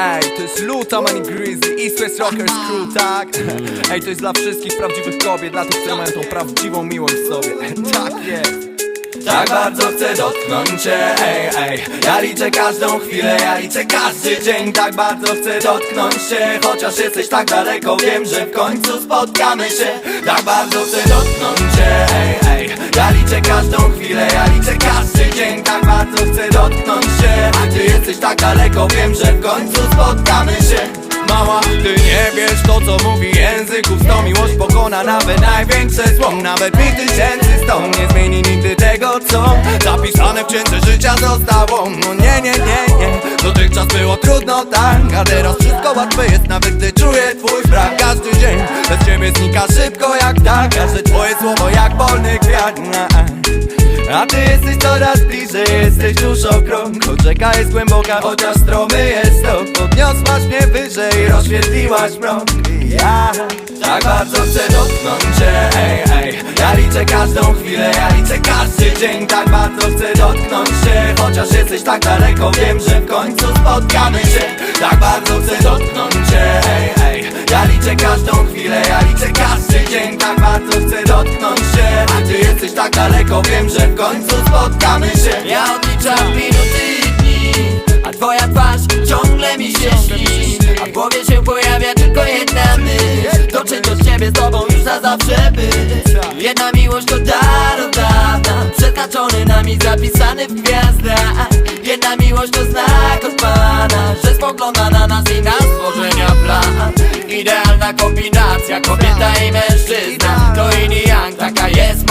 Ej, to jest Luta, Money Grizzly, East West Rockers Crew, tak? Ej, to jest dla wszystkich prawdziwych kobiet, dla tych, które mają tą prawdziwą miłość w sobie. Tak jest. Tak bardzo chcę dotknąć cię, ej, ej. Ja liczę każdą chwilę, ja liczę każdy dzień. Tak bardzo chcę dotknąć cię Chociaż jesteś tak daleko, wiem, że w końcu spotkamy się. Tak bardzo chcę dotknąć cię, ej, ej. Ja liczę każdą chwilę, ja liczę każdy dzień. Tak bardzo chcę dotknąć Jesteś tak daleko, wiem, że w końcu spotkamy się. Mała, ty nie wiesz to co mówi języków Sto. Miłość pokona nawet największe zło. Nawet mi tysięcy sto. Nie zmieni nigdy tego co Zapisane w księdze życia zostało. No nie, nie, nie, nie. Dotychczas było trudno tak. A teraz wszystko łatwe jest nawet gdy czuję twój brak a ty jesteś coraz bliżej, jesteś już o krok Choć rzeka jest głęboka, chociaż stromy jest to. Podniosłaś mnie wyżej, rozświetliłaś I ja tak bardzo chcę dotknąć cię, ej, ej. Ja liczę każdą chwilę, ja liczę każdy dzień. Tak bardzo chcę dotknąć cię Chociaż jesteś tak daleko, wiem, że w końcu spotkamy się. Tak bardzo chcę dotknąć cię, ej, ej. Ja liczę każdą chwilę, ja liczę każdy dzień. Tak bardzo chcę dotknąć się. A ty jesteś tak daleko, wiem, że w końcu spotkamy się. Ja odliczam minuty i dni A twoja twarz ciągle mi się śni. A w głowie się pojawia tylko jedna myśl. Dotrzeć do ciebie z tobą już na zawsze być? Jedna miłość to dar od dawna Przeznaczony nami, zapisany w gwiazdach. Jedna miłość to znak od Pana Że spogląda na nas i na stworzenia plan. Idealna kombinacja, kobieta i mężczyzna. To yin i yang, taka jest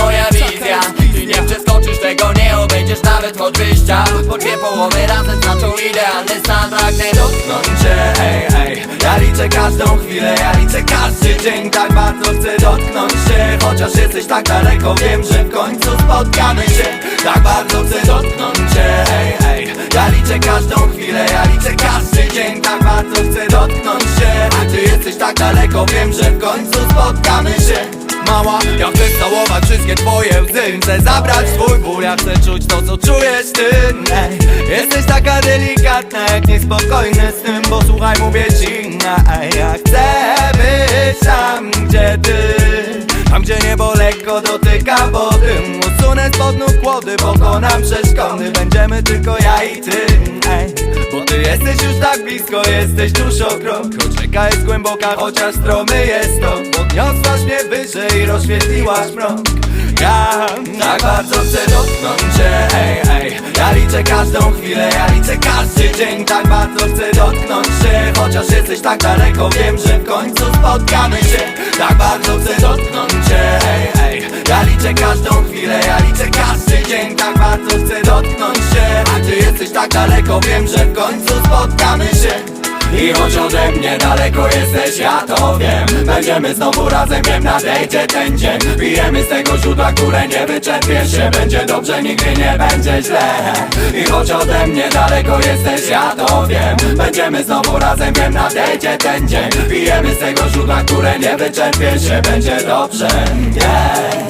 połowy razem znaczą idealny stan Pragnę dotknąć cię, ej, ej Ja liczę każdą chwilę, ja liczę każdy dzień. Tak bardzo chcę dotknąć się Chociaż jesteś tak daleko, wiem, że w końcu spotkamy się. Tak bardzo chcę dotknąć cię, ej, ej Ja liczę każdą chwilę, ja liczę każdy dzień. Tak bardzo chcę dotknąć się. A ty jesteś tak daleko, wiem, że w końcu spotkamy się Mała, ja chcę całować wszystkie twoje łzy. Chcę zabrać swój ból, ja chcę czuć to co czujesz ty. Ej. Jesteś taka delikatna jak niespokojny z tym Bo słuchaj mówię ci, ej, ja chcę być tam gdzie ty Tam gdzie niebo lekko dotyka wody Usunę spod nóg kłody, pokonam przeszkody. Będziemy tylko ja i ty ej. Bo ty jesteś już tak blisko, jesteś tuż o krok. Rzeka jest głęboka, chociaż stromy jest to. Podniosłaś mnie wyżej, rozświetliłaś mrok. Ja tak bardzo chcę dotknąć cię, ej, ej. Ja liczę każdą chwilę, ja liczę każdy dzień. Tak bardzo chcę dotknąć się Chociaż jesteś tak daleko, wiem, że w końcu spotkamy się. Tak bardzo chcę dotknąć Ja liczę każdą chwilę, ja liczę każdy dzień. Tak bardzo chcę dotknąć się. A ty jesteś tak daleko, wiem, że w końcu spotkamy się. I choć ode mnie daleko jesteś, ja to wiem. Będziemy znowu razem, wiem, nadejdzie ten dzień. Pijemy z tego źródła, które nie wyczerpie się. Będzie dobrze, nigdy nie będzie źle. I choć ode mnie daleko jesteś, ja to wiem. Będziemy znowu razem, wiem, nadejdzie ten dzień. Pijemy z tego źródła, które nie wyczerpie się. Będzie dobrze, yeah